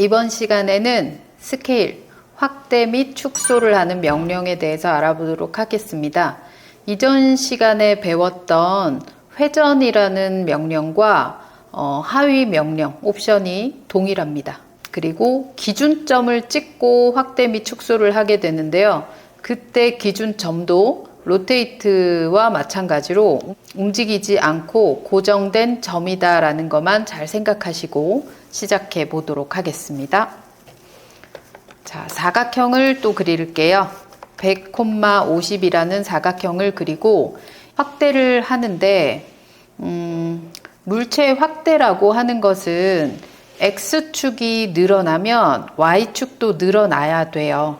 이번 시간에는 스케일, 확대 및 축소를 하는 명령에 대해서 알아보도록 하겠습니다. 이전 시간에 배웠던 회전이라는 명령과 어, 하위 명령, 옵션이 동일합니다. 그리고 기준점을 찍고 확대 및 축소를 하게 되는데요. 그때 기준점도 로테이트와 마찬가지로 움직이지 않고 고정된 점이다라는 것만 잘 생각하시고 시작해 보도록 하겠습니다. 자, 사각형을 또 그릴게요. 100, 50이라는 사각형을 그리고 확대를 하는데 음, 물체 확대라고 하는 것은 x축이 늘어나면 y축도 늘어나야 돼요.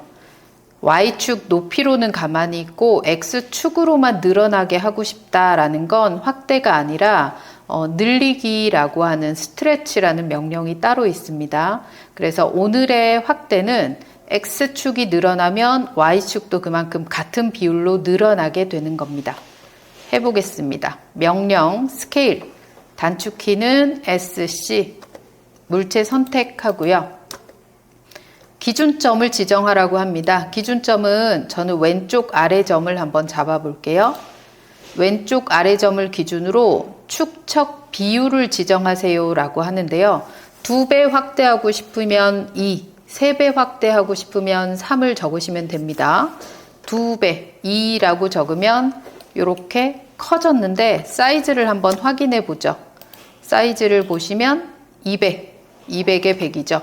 y축 높이로는 가만히 있고 x축으로만 늘어나게 하고 싶다라는 건 확대가 아니라 어, 늘리기라고 하는 스트레치라는 명령이 따로 있습니다. 그래서 오늘의 확대는 x축이 늘어나면 y축도 그만큼 같은 비율로 늘어나게 되는 겁니다. 해보겠습니다. 명령 스케일 단축키는 SC 물체 선택하고요. 기준점을 지정하라고 합니다. 기준점은 저는 왼쪽 아래 점을 한번 잡아 볼게요. 왼쪽 아래 점을 기준으로 축척 비율을 지정하세요 라고 하는데요. 두 배 확대하고 싶으면 2, 세 배 확대하고 싶으면 3을 적으시면 됩니다. 두 배, 2라고 적으면 이렇게 커졌는데 사이즈를 한번 확인해 보죠. 사이즈를 보시면 200, 200의 100이죠.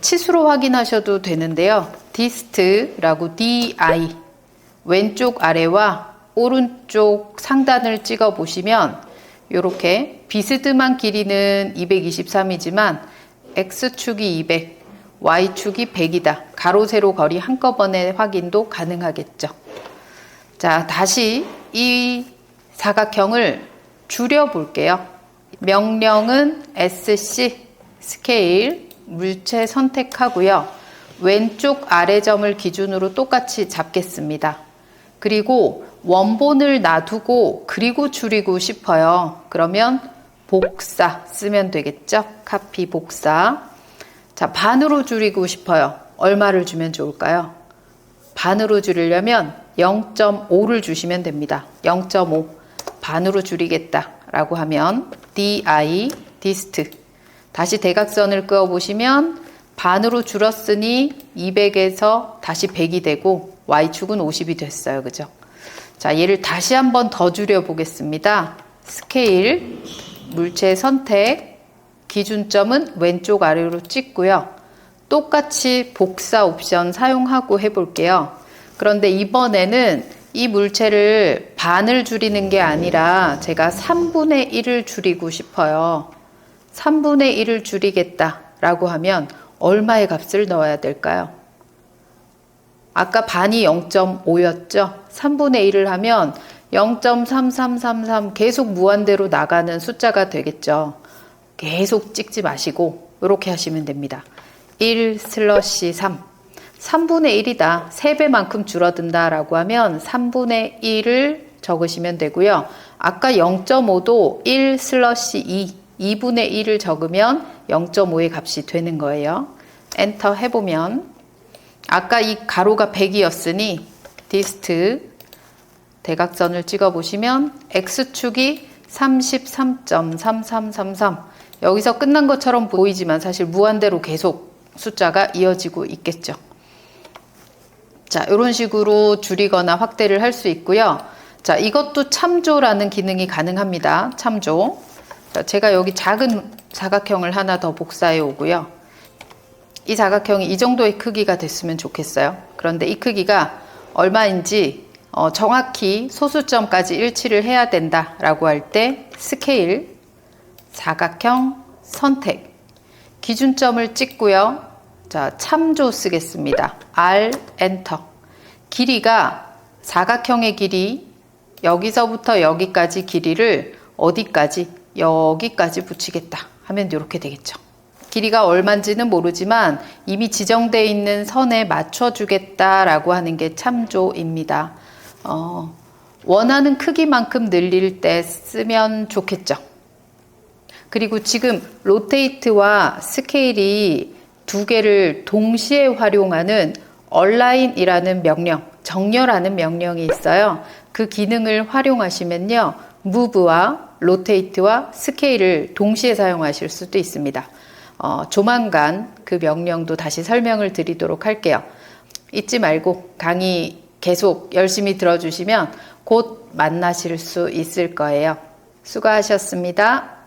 치수로 확인하셔도 되는데요. 디스트라고 DI 왼쪽 아래와 오른쪽 상단을 찍어 보시면 이렇게 비스듬한 길이는 223이지만 X축이 200, Y축이 100이다. 가로 세로 거리 한꺼번에 확인도 가능하겠죠. 자, 다시 이 사각형을 줄여 볼게요. 명령은 SC 스케일 물체 선택하고요. 왼쪽 아래 점을 기준으로 똑같이 잡겠습니다. 그리고 원본을 놔두고 그리고 줄이고 싶어요. 그러면 복사 쓰면 되겠죠? 카피 복사. 자, 반으로 줄이고 싶어요. 얼마를 주면 좋을까요? 반으로 줄이려면 0.5를 주시면 됩니다. 0.5. 반으로 줄이겠다. 라고 하면 di, dist. 다시 대각선을 그어 보시면 반으로 줄었으니 200에서 다시 100이 되고 y축은 50이 됐어요. 그죠? 자, 얘를 다시 한 번 더 줄여 보겠습니다. 스케일, 물체 선택, 기준점은 왼쪽 아래로 찍고요. 똑같이 복사 옵션 사용하고 해볼게요. 그런데 이번에는 이 물체를 반을 줄이는 게 아니라 제가 3분의 1을 줄이고 싶어요. 3분의 1을 줄이겠다라고 하면 얼마의 값을 넣어야 될까요? 아까 반이 0.5였죠? 3분의 1을 하면 0.3333 계속 무한대로 나가는 숫자가 되겠죠. 계속 찍지 마시고 이렇게 하시면 됩니다. 1 슬러시 3. 3분의 1이다. 3배만큼 줄어든다 라고 하면 3분의 1을 적으시면 되고요. 아까 0.5도 1 슬러시 2, 2분의 1을 적으면 0.5의 값이 되는 거예요. 엔터 해보면 아까 이 가로가 100이었으니 디스트 대각선을 찍어 보시면 x축이 33.3333 여기서 끝난 것처럼 보이지만 사실 무한대로 계속 숫자가 이어지고 있겠죠. 자, 이런 식으로 줄이거나 확대를 할 수 있고요. 자, 이것도 참조라는 기능이 가능합니다. 참조. 자, 제가 여기 작은 사각형을 하나 더 복사해 오고요. 이 사각형이 이 정도의 크기가 됐으면 좋겠어요. 그런데 이 크기가 얼마인지 어, 정확히 소수점까지 일치를 해야 된다라고 할 때 스케일, 사각형, 선택, 기준점을 찍고요. 자, 참조 쓰겠습니다. R, 엔터. 길이가 사각형의 길이 여기서부터 여기까지 길이를 어디까지? 여기까지 붙이겠다 하면 이렇게 되겠죠. 길이가 얼마인지는 모르지만 이미 지정되어 있는 선에 맞춰주겠다라고 하는 게 참조입니다. 어, 원하는 크기만큼 늘릴 때 쓰면 좋겠죠. 그리고 지금 로테이트와 스케일이 두 개를 동시에 활용하는 얼라인이라는 명령, 정렬하는 명령이 있어요. 그 기능을 활용하시면요. 무브와 로테이트와 스케일을 동시에 사용하실 수도 있습니다. 어, 조만간 그 명령도 다시 설명을 드리도록 할게요. 잊지 말고 강의 계속 열심히 들어주시면 곧 만나실 수 있을 거예요. 수고하셨습니다.